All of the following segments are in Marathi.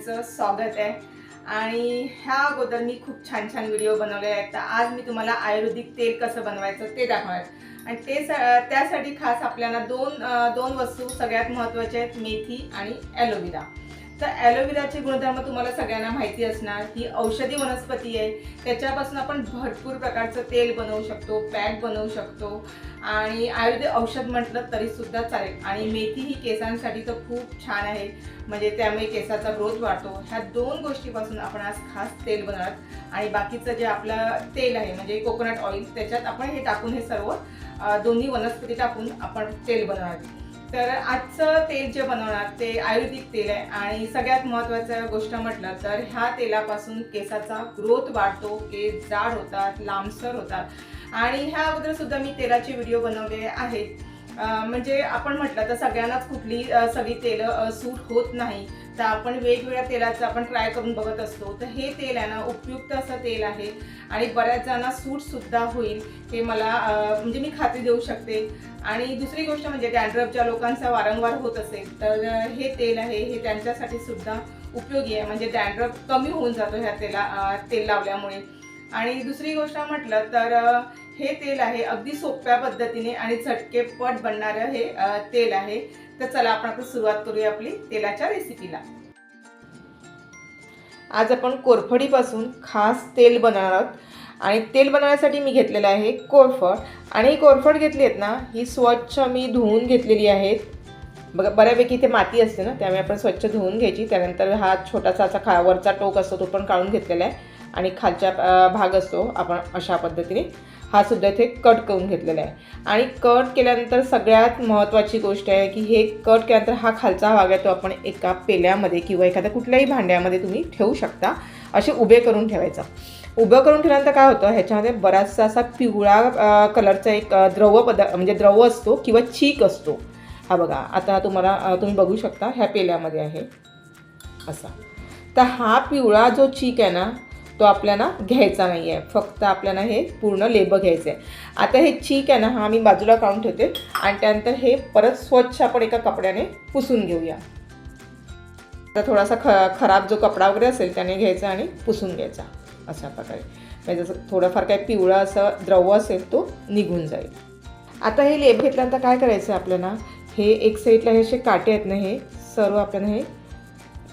सगळ्यांचं स्वागत आहे. आणि ह्या अगोदर मी खूप छान छान व्हिडिओ बनवले आहेत. तर आज मी तुम्हाला आयुर्वेदिक तेल कसं बनवायचं ते दाखवणार. आणि ते स- त्यासाठी खास आपल्याला दोन दोन वस्तू सगळ्यात महत्त्वाच्या आहेत मेथी आणि ॲलोवेरा. तर ॲलोवेराचे गुणधर्म तुम्हाला सगळ्यांना माहिती असणार. ही औषधी वनस्पती आहे. त्याच्यापासून आपण भरपूर प्रकारचं तेल बनवू शकतो पॅक बनवू शकतो. आणि आयुर्वेदिक औषध म्हटलं तरी सुद्धा चालेल. आणि मेथी ही केसांसाठी तर खूप छान आहे. म्हणजे त्यामुळे केसाचा ग्रोथ वाढतो. ह्या दोन गोष्टीपासून आपण आज खास तेल बनवणार. आणि बाकीचं जे आपलं तेल आहे म्हणजे कोकोनट ऑइल त्याच्यात आपण हे टाकून हे सर्व दोन्ही वनस्पती टाकून आपण तेल बनवणार. तर आजचं तेल जे बनवणार ते आयुर्वेदिक तेल आहे. आणि सगळ्यात महत्त्वाचं गोष्ट म्हटलं तर ह्या तेलापासून केसाचा ग्रोथ वाढतो केस जाड होतात लांबसर होतात. आणि ह्या अगोदर सुद्धा मी तेलाचे व्हिडिओ बनवलेले आहेत. म्हणजे आपण म्हटलं तर सगळ्यांनाच कुठली सगळी तेलं सूट होत नाही. तर आपण वेगवेगळ्या तेलाचं आपण ट्राय करून बघत असतो. तर हे तेल आहे ना उपयुक्त असं तेल आहे. आणि बऱ्याच जणांना सूटसुद्धा होईल हे मला म्हणजे मी खात्री देऊ शकते. आणि दुसरी गोष्ट म्हणजे डॅन्ड्रफच्या लोकांचा वारंवार होत असेल तर हे तेल आहे हे त्यांच्यासाठी सुद्धा उपयोगी आहे. म्हणजे डॅन्ड्रफ कमी होऊन जातो ह्या तेला तेल लावल्यामुळे. आणि दुसरी गोष्ट म्हटलं तर हे तेल आहे अगदी सोप्या पद्धतीने आणि झटकेपट बनणारं हे तेल आहे. तर चला आपण आता सुरुवात करूया आपली तेलाच्या रेसिपीला आज आपण कोरफडीपासून खास तेल बनवणार आहोत. आणि तेल बनवण्यासाठी मी घेतलेलं आहे कोरफड. आणि ही कोरफड घेतली आहेत ना ही स्वच्छ मी धुवून घेतलेली आहेत. बघा बऱ्यापैकी इथे माती असते ना त्यामुळे आपण स्वच्छ धुवून घ्यायची. त्यानंतर हा छोटासा असा खा वरचा टोक असतो तो पण काढून घेतलेला आहे. आणि खालच्या भाग असतो आपण अशा पद्धतीने. हा सुद्धा इथे कट करून घेतलेला आहे. आणि कट केल्यानंतर सगळ्यात महत्त्वाची गोष्ट आहे की हे कट केल्यानंतर हा खालचा भाग आहे तो आपण एका पेल्यामध्ये किंवा एखाद्या कुठल्याही भांड्यामध्ये तुम्ही ठेवू शकता. असे उभे करून ठेवायचं. उभं करून ठेवल्यानंतर काय होतं? ह्याच्यामध्ये बराचसा असा पिवळा कलरचा एक द्रव पदार्थ म्हणजे द्रव असतो किंवा चीक असतो. हा बघा आता तुम्हाला तुम्ही बघू शकता ह्या पेल्यामध्ये आहे असा. तर हा पिवळा जो चीक आहे ना तो आपल्याला घ्यायचा नाही आहे फक्त आपल्याला हे पूर्ण लेबं घ्यायचं आहे आता हे चीक आहे ना हा मी बाजूला काढून ठेवते. आणि त्यानंतर हे परत स्वच्छ आपण एका कपड्याने पुसून घेऊया. आता थोडासा ख खराब जो कपडा वगैरे असेल त्याने घ्यायचा आणि पुसून घ्यायचा. अशा प्रकारे. म्हणजे जसं थोडंफार काही पिवळा असं द्रव असेल तो निघून जाईल. आता हे लेब घेतल्यानंतर काय करायचं आहे आपल्याला? हे एक साईडला हे असे काटे आहेत ना हे सर्व आपल्याला हे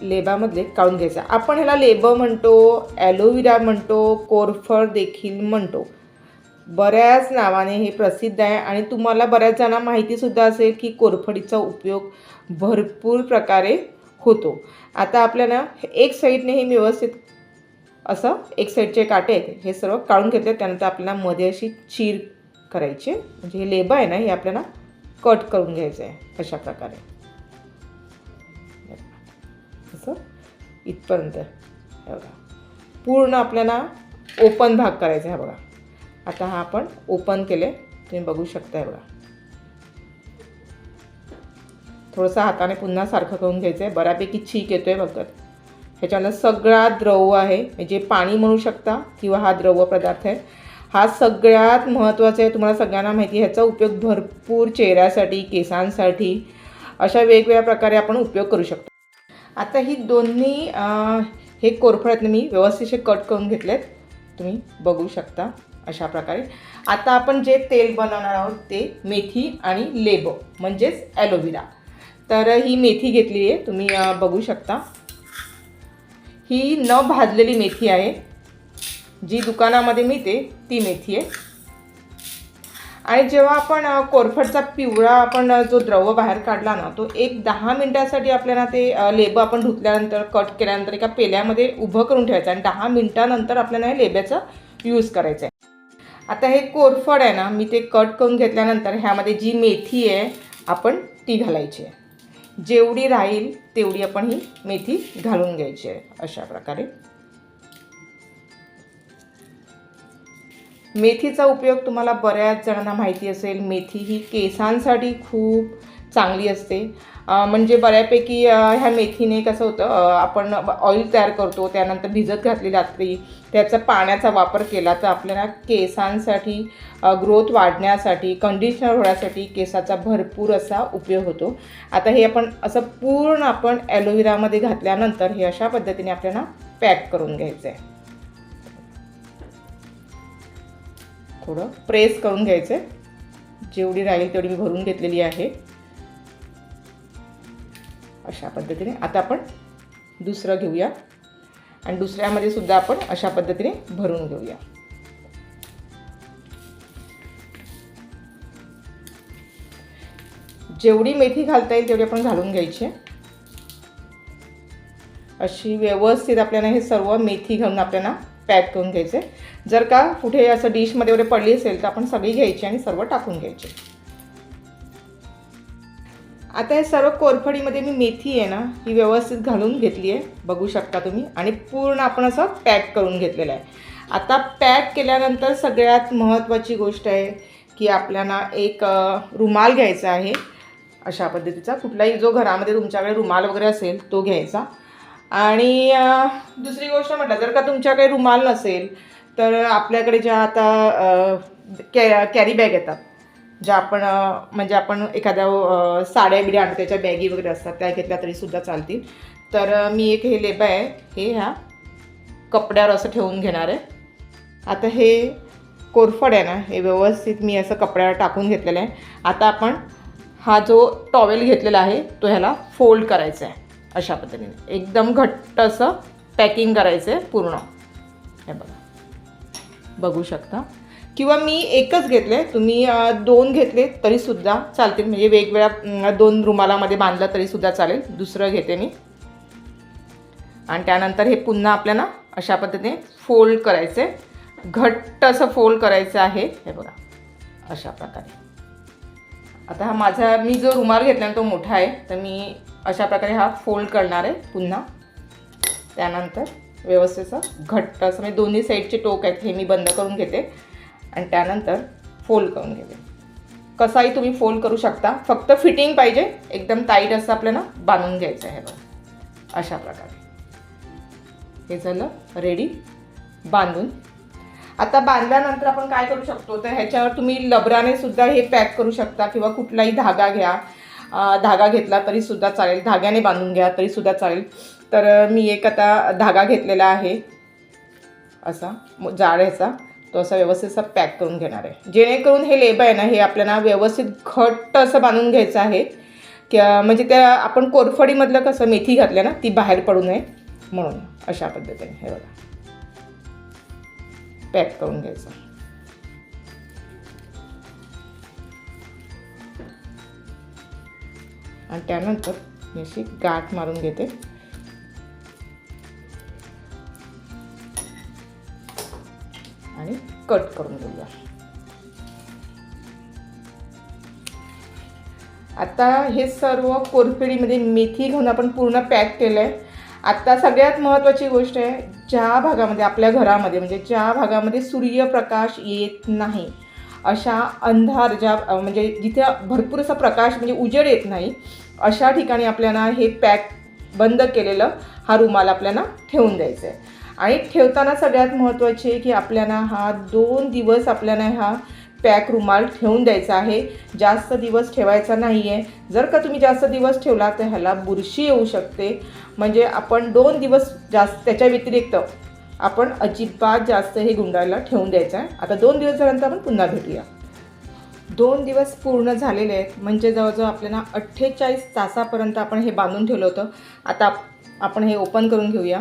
लेबामधले काढून घ्यायचं. आपण ह्याला लेब म्हणतो ॲलोविरा म्हणतो कोरफड देखील म्हणतो. बऱ्याच नावाने हे प्रसिद्ध आहे आणि तुम्हाला बऱ्याच जणांना माहितीसुद्धा असेल की कोरफडीचा उपयोग भरपूर प्रकारे होतो. आता आपल्याला एक साईडने हे व्यवस्थित असं एक साईडचे काटे आहेत हे सर्व काढून घेतले. त्यानंतर आपल्याला मध्ये अशी चीर करायची म्हणजे हे लेबं आहे ना हे आपल्याला कट करून घ्यायचं आहे अशा प्रकारे. इथपर्यंत एवढा बघा. पूर्ण आपल्याला ओपन भाग करायचा आहे बघा. आता हा आपण ओपन केले. तुम्ही बघू शकता बघा. थोडंसं हाताने पुन्हा सारखं करून घ्यायचं आहे बऱ्यापैकी छीक येतो आहे बघत ह्याच्यानं सगळा द्रव आहे. म्हणजे पाणी म्हणू शकता किंवा हा द्रव पदार्थ आहे हा सगळ्यात महत्त्वाचा आहे. तुम्हाला सगळ्यांना माहिती आहे ह्याचा उपयोग भरपूर चेहऱ्यासाठी केसांसाठी अशा वेगवेगळ्या प्रकारे आपण उपयोग करू शकतो. आता ही दोन्ही हे कोरफड्यातनं मी व्यवस्थितसे कट करून घेतलेत. तुम्ही बघू शकता अशा प्रकारे. आता आपण जे तेल बनवणार आहोत ते मेथी आणि लेबो म्हणजेच ॲलोविरा तर ही मेथी घेतली आहे तुम्ही बघू शकता. ही न भाजलेली मेथी आहे. जी दुकानामध्ये मिळते ती मेथी आहे. आणि जेव्हा आपण कोरफडचा पिवळा आपण जो द्रव बाहेर काढला ना तो एक दहा मिनटासाठी आपल्याला ते लेबं आपण धुतल्यानंतर कट केल्यानंतर एका पेल्यामध्ये उभं करून ठेवायचं आणि दहा मिनटानंतर आपल्याला हे लेब्याचं यूज करायचं आहे आता हे कोरफड आहे ना मी ते कट करून घेतल्यानंतर ह्यामध्ये जी मेथी आहे आपण ती घालायची आहे. जेवढी राहील तेवढी आपण ही मेथी घालून घ्यायची आहे अशा प्रकारे. मेथीचा उपयोग तुम्हाला बऱ्याच जणांना माहिती असेल. मेथी ही केसांसाठी खूप चांगली असते. म्हणजे बऱ्यापैकी ह्या मेथीने कसं होतं आपण ऑइल तयार करतो त्यानंतर भिजत घातली रात्री त्याचा पाण्याचा वापर केला तर आपल्याला केसांसाठी ग्रोथ वाढण्यासाठी कंडिशनर होण्यासाठी केसाचा भरपूर असा उपयोग होतो. आता हे आपण असं पूर्ण आपण ॲलोवेरामध्ये घातल्यानंतर हे अशा पद्धतीने आपल्याला पॅक करून घ्यायचं आहे थोडं प्रेस करून घ्यायचं आहे. जेवढी राहील तेवढी मी भरून घेतलेली आहे. अशा पद्धतीने. आता आपण दुसरं घेऊया. आणि दुसऱ्यामध्ये सुद्धा आपण अशा पद्धतीने भरून घेऊया. जेवढी मेथी घालता येईल तेवढी आपण घालून घ्यायची आहे. अशी व्यवस्थित आपल्याला हे सर्व मेथी घालून आपल्याला पॅक करून घ्यायचे. जर का कुठे असं डिशमध्ये वगैरे पडली असेल तर आपण सगळी घ्यायची आणि सर्व टाकून घ्यायची. आता हे सर्व कोरफडीमध्ये मी मेथी आहे ना ही व्यवस्थित घालून घेतली आहे. बघू शकता तुम्ही. आणि पूर्ण आपण असं पॅक करून घेतलेलं आहे. आता पॅक केल्यानंतर सगळ्यात महत्त्वाची गोष्ट आहे की आपल्याला एक रुमाल घ्यायचा आहे. अशा पद्धतीचा. कुठलाही जो घरामध्ये तुमच्याकडे रुमाल वगैरे असेल तो घ्यायचा. आणि दुसरी गोष्ट म्हटलं जर का तुमच्याकडे रुमाल नसेल तर आपल्याकडे ज्या आता कॅ कॅरी बॅग येतात ज्या आपण म्हणजे आपण एखाद्या साड्या बिड्या आणतो त्याच्या बॅगी वगैरे असतात त्या घेतल्या तरीसुद्धा चालतील. तर मी एक हे लेब आहे हे ह्या कपड्यावर असं ठेवून घेणार आहे. आता हे कोरफड आहे ना हे व्यवस्थित मी असं कपड्यावर टाकून घेतलेलं आहे. आता आपण हा जो टॉवेल घेतलेला आहे तो ह्याला फोल्ड करायचा आहे. अशा पद्धतीने. एकदम घट्ट असं पॅकिंग करायचं आहे पूर्ण. हे बघा. बघू शकता. किंवा मी एकच घेतले तुम्ही दोन घेतले तरीसुद्धा चालतील. म्हणजे वेगवेगळ्या दोन रुमालामध्ये बांधलं तरीसुद्धा चालेल. दुसरं घेते मी. आणि त्यानंतर हे पुन्हा आपल्याला अशा पद्धतीने फोल्ड करायचे घट्ट असं फोल्ड करायचं आहे. हे बघा. अशा प्रकारे. आता हा माझा मी जो रुमाल घेतला तो मोठा आहे. तर मी अशा प्रकारे हा फोल्ड करणार आहे पुन्हा. त्यानंतर व्यवस्थित घट्ट असं म्हणजे दोन्ही साईडचे टोक आहेत हे मी बंद करून घेते. आणि त्यानंतर फोल्ड करून घेते. कसाही तुम्ही फोल्ड करू शकता. फक्त फिटिंग पाहिजे. एकदम टाईट असं आपल्याला बांधून घ्यायचं आहे बघा. अशा प्रकारे. हे झालं रेडी बांधून. आता बांधल्यानंतर आपण काय करू शकतो? तर ह्याच्यावर तुम्ही लबराने सुद्धा हे पॅक करू शकता किंवा कुठलाही धागा घ्या. धागा घेतला तरी सुद्धा चालेल. धाग्याने बांधून घ्या तरी सुद्धा चालेल. तर मी एक आता धागा घेतलेला आहे. असा मो- जाड ह्याचा तो असा व्यवस्थित असा पॅक करून घेणार आहे. जेणेकरून हे लेब आहे ना हे आपल्याला व्यवस्थित घट्ट असं बांधून घ्यायचं आहे. की म्हणजे त्या आपण कोरफडीमधलं कसं मेथी घातल्या ना ती बाहेर पडू नये म्हणून. अशा पद्धतीने हे बघा. पॅक करून घ्यायचं. आणि त्यानंतर मी अशी गाठ मारून घेते. आणि कट करून घेऊया. आता हे सर्व कोरफेडीमध्ये मेथी घेऊन आपण पूर्ण पॅक केलं आहे आता सगळ्यात महत्त्वाची गोष्ट आहे ज्या भागामध्ये आपल्या घरामध्ये म्हणजे ज्या भागामध्ये सूर्यप्रकाश येत नाही अशा अंधार ज्या म्हणजे जिथे भरपूर असा प्रकाश म्हणजे उजेड येत नाही अशा ठिकाणी आपल्याला हे पॅक बंद केलेलं हा रुमाल आपल्याला ठेवून द्यायचा आहे आणि ठेवताना सगळ्यात महत्त्वाचे आहे की आपल्याला हा दोन दिवस आपल्याला हा पॅक रुमाल ठेवून द्यायचा आहे. जास्त दिवस ठेवायचा नाही आहे जर का तुम्ही जास्त दिवस ठेवला तर ह्याला बुरशी येऊ शकते. म्हणजे आपण दोन दिवस जास्त त्याच्या व्यतिरिक्त आपण अजिबात जास्त हे गुंडाळायला ठेवून द्यायचं आहे. आता दोन दिवस झाल्यानंतर आपण पुन्हा भेटूया. दोन दिवस पूर्ण झालेले आहेत. म्हणजे जवळजवळ आपल्याला अठ्ठेचाळीस तासापर्यंत आपण हे बांधून ठेवलं होतं. आता आप- आपण हे ओपन करून घेऊया.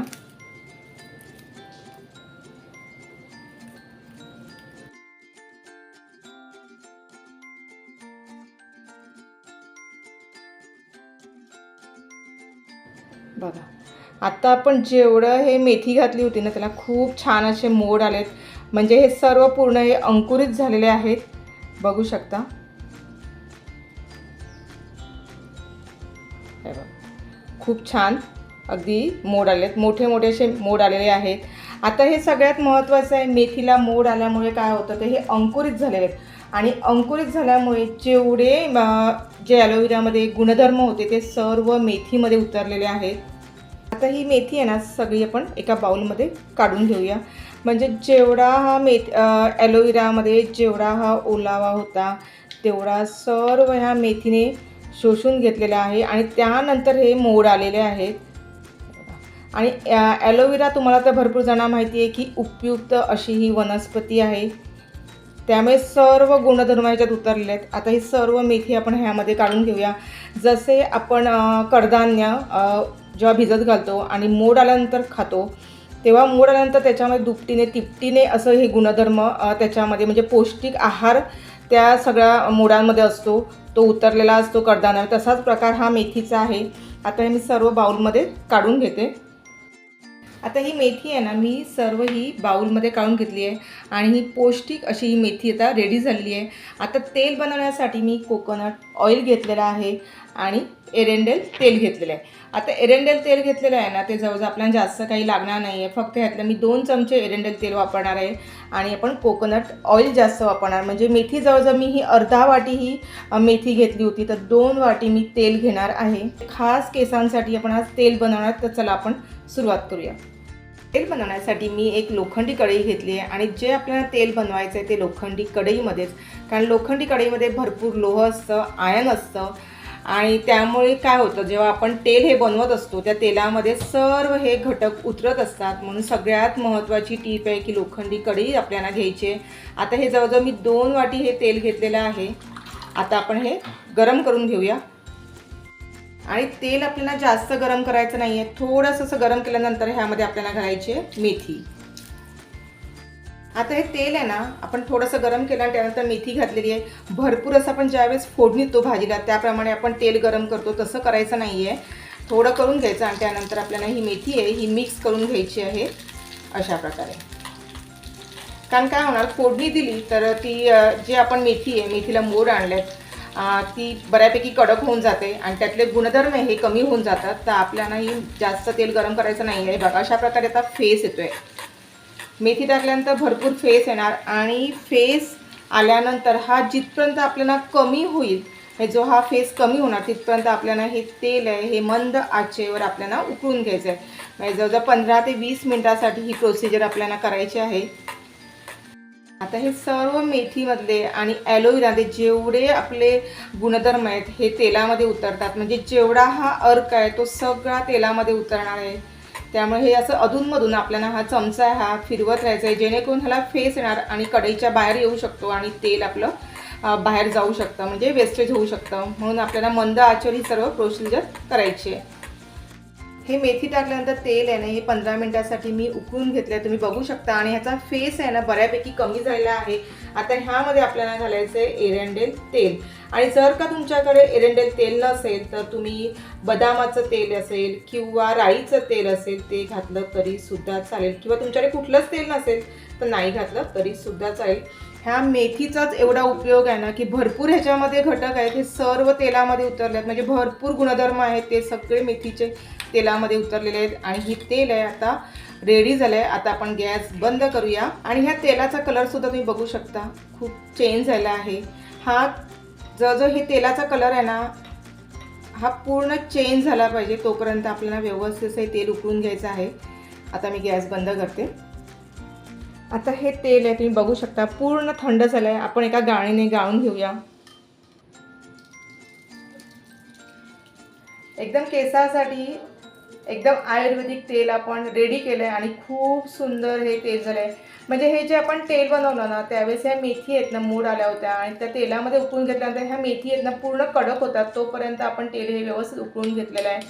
बघा. आत्ता आपण जेवढं हे मेथी घातली होती ना त्याला खूप छान असे मोड आलेत. म्हणजे हे सर्व पूर्ण हे अंकुरित झालेले आहेत. बघू शकता. खूप छान अगदी मोड आलेत. मोठे मोठे असे मोड आलेले आहेत. आता हे सगळ्यात महत्त्वाचं आहे मेथीला मोड आल्यामुळे काय होतं ते हे अंकुरित झालेले आहेत. आणि अंकुरित झाल्यामुळे जेवढे जे ॲलोवेरामध्ये गुणधर्म होते ते सर्व मेथीमध्ये उतरलेले आहेत. आता ही मेथी आहे ना सगळी आपण एका बाउलमध्ये काढून घेऊया. म्हणजे जेवढा हा मेथ ॲलोवेरामध्ये जेवढा हा ओलावा होता तेवढा सर्व ह्या मेथीने शोषून घेतलेला आहे आणि त्यानंतर हे मोड आलेले आहेत. आणि ॲलोवेरा तुम्हाला तर भरपूर जणांना माहिती आहे की उपयुक्त अशी ही वनस्पती आहे. त्यामुळे सर्व गुणधर्म ह्याच्यात उतरलेले आहेत. आता ही सर्व मेथी आपण ह्यामध्ये काढून घेऊया. जसे आपण कडधान्य जेव्हा भिजत घालतो आणि मोड आल्यानंतर खातो तेव्हा मोड आल्यानंतर त्याच्यामध्ये दुपटीने तिपटीने असं हे गुणधर्म त्याच्यामध्ये म्हणजे पौष्टिक आहार त्या सगळ्या मोडांमध्ये असतो. तो उतरलेला असतो कडधान्या तसाच प्रकार हा मेथीचा आहे. आता हे मी सर्व बाउलमध्ये काढून घेते. आता ही मेथी आहे ना मी सर्व ही बाउलमध्ये काढून घेतली आहे आणि ही पौष्टिक अशी ही मेथी आता रेडी झालेली आहे. आता तेल बनवण्यासाठी मी कोकोनट ऑइल घेतलेलं आहे आणि एरेंडेल तेल घेतलेलं आहे. आता एरेंडेल तेल घेतलेलं आहे ना ते जवळजवळ आपल्याला जास्त काही लागणार नाही आहे फक्त ह्यातलं मी दोन चमचे एरेंडेल तेल वापरणार आहे आणि आपण कोकोनट ऑइल जास्त वापरणार. म्हणजे मेथी जवळजवळ मी ही अर्धा वाटी ही मेथी घेतली होती तर दोन वाटी मी तेल घेणार आहे. खास केसांसाठी आपण आज तेल बनवणार तर चला आपण सुरुवात करूया. तेल बनवण्यासाठी मी एक लोखंडी कढई घेतली आहे आणि जे आपल्याला तेल बनवायचं आहे ते लोखंडी कढईमध्येच. कारण लोखंडी कढईमध्ये भरपूर लोह असतं आयन असतं आणि त्यामुळे काय होतं जेव्हा आपण तेल हे बनवत असतो त्या तेलामध्ये सर्व हे घटक उतरत असतात. म्हणून सगळ्यात महत्त्वाची टीप आहे की लोखंडी कढई आपल्याला घ्यायची. आहे आता हे जवळजवळ मी दोन वाटी हे तेल घेतलेलं आहे. आता आपण हे गरम करून घेऊया. आणि तेल आपल्याला जास्त गरम करायचं नाही आहे थोडंसं असं गरम केल्यानंतर ह्यामध्ये आपल्याला घालायचे आहे मेथी. आता हे तेल आहे ना आपण थोडंसं गरम केलं आणि त्यानंतर मेथी घातलेली आहे. भरपूर असं आपण ज्यावेळेस फोडणी तो भाजीला त्याप्रमाणे आपण तेल गरम करतो. तसं करायचं नाही आहे थोडं करून घ्यायचं आणि त्यानंतर आपल्याला ही मेथी आहे ही मिक्स करून घ्यायची आहे अशा प्रकारे. कारण काय होणार फोडणी दिली तर ती जे जी आपण मेथी आहे मेथीला मोर आणल्यात ती बऱ्यापैकी कडक होऊन जाते आणि त्यातले गुणधर्म हे कमी होऊन जातात. तर आपल्यालाही जास्त तेल गरम करायचं नाही आहे बघा अशा प्रकारे आता फेस येतो आहे मेथी टाकल्यानंतर भरपूर फेस येणार आणि फेस आल्यानंतर हा जिथपर्यंत आपल्याला कमी होईल हे जो हा फेस कमी होणार तिथपर्यंत आपल्याला हे तेल आहे हे मंद आचेवर आपल्याला उकळून घ्यायचं आहे म्हणजे जवळजवळ पंधरा ते वीस मिनटासाठी ही प्रोसिजर आपल्याला करायची आहे. आता हे सर्व मेथीमधले आणि ॲलोवेराचे जेवढे आपले गुणधर्म आहेत हे तेलामध्ये उतरतात. म्हणजे जेवढा हा अर्क आहे तो सगळा तेलामध्ये उतरणार आहे. त्यामुळे हे असं अधूनमधून आपल्याला हा चमचा आहे हा फिरवत राहायचा आहे जेणेकरून ह्याला फेस येणार आणि कढईच्या बाहेर येऊ शकतो आणि तेल आपलं बाहेर जाऊ शकतं म्हणजे वेस्टेज होऊ शकतं. म्हणून आपल्याला मंद आचर ही सर्व प्रोसिजर करायची आहे. हे मेथी टाकल्यानंतर तेल आहे ना हे पंधरा मिनटासाठी मी उकळून घेतलं आहे तुम्ही बघू शकता. आणि ह्याचा फेस आहे ना बऱ्यापैकी कमी झालेला आहे. आता ह्यामध्ये आपल्याला घालायचं आहे एरंडेल तेल. आणि जर का तुमच्याकडे एरंडेल तेल नसेल तर तुम्ही बदामाचं तेल असेल किंवा राईचं तेल असेल ते घातलं तरीसुद्धा चालेल. किंवा तुमच्याकडे कुठलंच तेल नसेल तर नाही घातलं तरीसुद्धा चालेल. ह्या मेथीचाच एवढा उपयोग आहे ना की भरपूर ह्याच्यामध्ये घटक आहेत. हे सर्व तेलामध्ये उतरले आहेत म्हणजे भरपूर गुणधर्म आहेत ते सगळे मेथीचे तेलामध्ये उतरलेले आहेत. आणि ही तेल आहे आता रेडी झालं आहे आता आपण गॅस बंद करूया. आणि ह्या तेलाचा कलरसुद्धा तुम्ही बघू शकता. खूप चेंज झाला आहे. हा जवळजवळ हे तेलाचा कलर आहे ना हा पूर्ण चेंज झाला पाहिजे. तोपर्यंत आपल्याला व्यवस्थित हे तेल उकळून घ्यायचं आहे. आता मी गॅस बंद करते. आता हे तेल आहे तुम्ही बघू शकता. पूर्ण थंड झालं आहे आपण एका गाळीने गाळून घेऊया. एकदम केसासाठी एकदम आयुर्वेदिक तेल आपण रेडी केलं आहे आणि खूप सुंदर हे तेल झालं आहे म्हणजे हे जे आपण तेल बनवलं ना त्यावेळेस ह्या मेथी आहेत ना मूड आल्या होत्या आणि त्या तेलामध्ये उकळून घेतल्यानंतर ह्या मेथी आहेत ना पूर्ण कडक होतात. तोपर्यंत आपण तेल हे व्यवस्थित उकळून घेतलेलं आहे.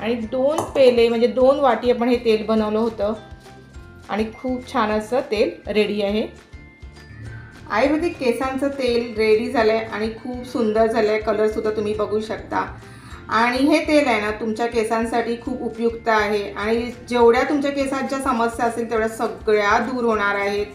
आणि दोन पेले म्हणजे दोन वाटी आपण हे तेल बनवलं होतं. आणि खूप छान असं तेल रेडी आहे. आयुर्वेदिक केसांचं तेल रेडी झालं आहे आणि खूप सुंदर झालं आहे कलरसुद्धा तुम्ही बघू शकता. आणि हे तेल आहे ना तुमच्या केसांसाठी खूप उपयुक्त आहे. आणि जेवढ्या तुमच्या केसांच्या समस्या असेल तेवढ्या सगळ्या दूर होणार आहेत.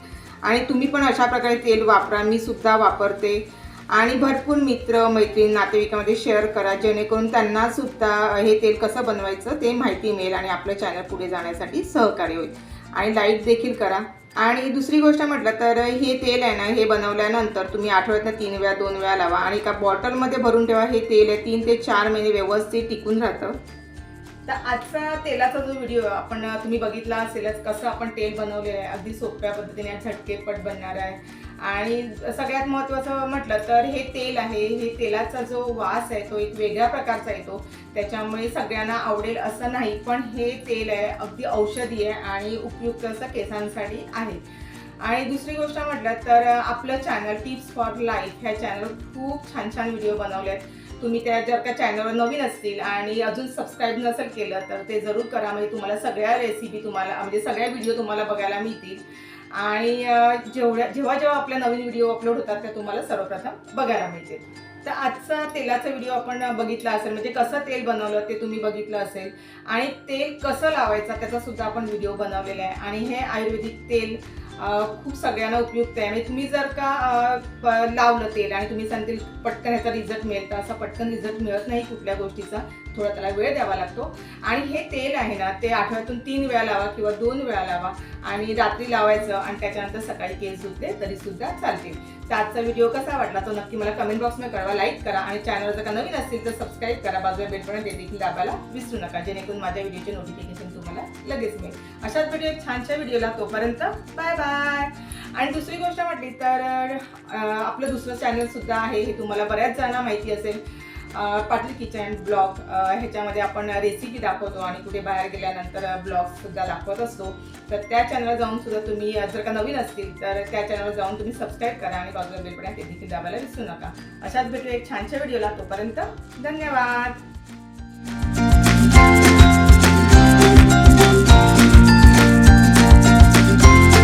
आणि तुम्ही पण अशा प्रकारे तेल वापरा मी सुद्धा वापरते. आणि भरपूर मित्र मैत्रीण नातेवाईकामध्ये शेअर करा जेणेकरून त्यांना सुद्धा हे तेल कसं बनवायचं ते माहिती मिळेल आणि आपलं चॅनल पुढे जाण्यासाठी सहकार्य होईल. आणि डाईट देखील करा. आणि दुसरी गोष्ट म्हटलं तर हे तेल आहे ना हे बनवल्यानंतर तुम्ही आठवड्यातनं तीन वेळा दोन वेळा लावा. आणि एका बॉटलमध्ये भरून ठेवा हे तेल आहे तीन ते चार महिने व्यवस्थित टिकून राहतं. तर आजचा तेलाचा जो व्हिडिओ आपण तुम्ही बघितला असेलच कसं आपण तेल बनवलेलं आहे. अगदी सोप्या पद्धतीने झटकेपट बनणार आहे. आणि सगळ्यात महत्त्वाचं म्हटलं तर हे तेल आहे हे तेलाचा जो वास आहे तो एक वेगळ्या प्रकारचा येतो. त्याच्यामुळे सगळ्यांना आवडेल असं नाही पण हे तेल आहे अगदी औषधी आहे आणि उपयुक्त असं केसांसाठी आहे. आणि दुसरी गोष्ट म्हटलं तर आपलं चॅनल टिप्स फॉर लाईफ ह्या चॅनलवर खूप छान छान व्हिडिओ बनवले आहेत तुम्ही त्या जर का चॅनलवर नवीन असतील आणि अजून सबस्क्राईब नसेल केलं तर ते जरूर करा. म्हणजे तुम्हाला सगळ्या रेसिपी तुम्हाला म्हणजे सगळ्या व्हिडिओ तुम्हाला बघायला मिळतील. आणि जेवढ्या जेव्हा जेव्हा आपल्या नवीन व्हिडिओ अपलोड होतात ते तुम्हाला सर्वप्रथम बघायला मिळतील. तर आजचा तेलाचा व्हिडिओ आपण बघितला असेल म्हणजे कसं तेल बनवलं ते तुम्ही बघितलं असेल आणि तेल कसं लावायचं त्याचा सुद्धा आपण व्हिडिओ बनवलेला आहे. आणि हे आयुर्वेदिक तेल खूप सगळ्यांना उपयुक्त आहे. म्हणजे तुम्ही जर का लावलं तेल आणि तुम्ही सांगतील पटकन ह्याचा रिझल्ट मिळेल तर असा पटकन रिझल्ट मिळत नाही कुठल्या गोष्टीचा. थोडा त्याला वेळ द्यावा लागतो. आणि हे तेल आहे ना ते आठवड्यातून तीन वेळा लावा किंवा दोन वेळा लावा आणि रात्री लावायचं आणि त्याच्यानंतर सकाळी केस धुतले तरी सुद्धा चालतील. तर आजचा व्हिडिओ कसा वाटला तो नक्की मला कमेंट बॉक्समध्ये कळवा लाईक करा आणि चॅनल जर का नवीन असतील तर सबस्क्राईब करा. बाजूला बेल ते देखील दाबायला विसरू नका जेणेकरून माझ्या व्हिडिओचे नोटिफिकेशन तुम्हाला लगेच मिळेल. अशाच व्हिडिओ एक छानशा व्हिडिओला तोपर्यंत बाय बाय आणि दुसरी गोष्ट म्हटली तर आपलं दुसरं चॅनल सुद्धा आहे हे तुम्हाला बऱ्याच जणांना माहिती असेल. पाटील किचन ब्लॉग ह्याच्यामध्ये आपण रेसिपी दाखवतो आणि कुठे बाहेर गेल्यानंतर ब्लॉगसुद्धा दाखवत असतो. तर त्या चॅनलवर जाऊन सुद्धा तुम्ही जर का नवीन असतील तर त्या चॅनलवर जाऊन तुम्ही सबस्क्राईब करा आणि बाजूला बेल ते देखील दाबायला विसरू नका. अशाच भेटू एक छानशा व्हिडिओला तोपर्यंत धन्यवाद.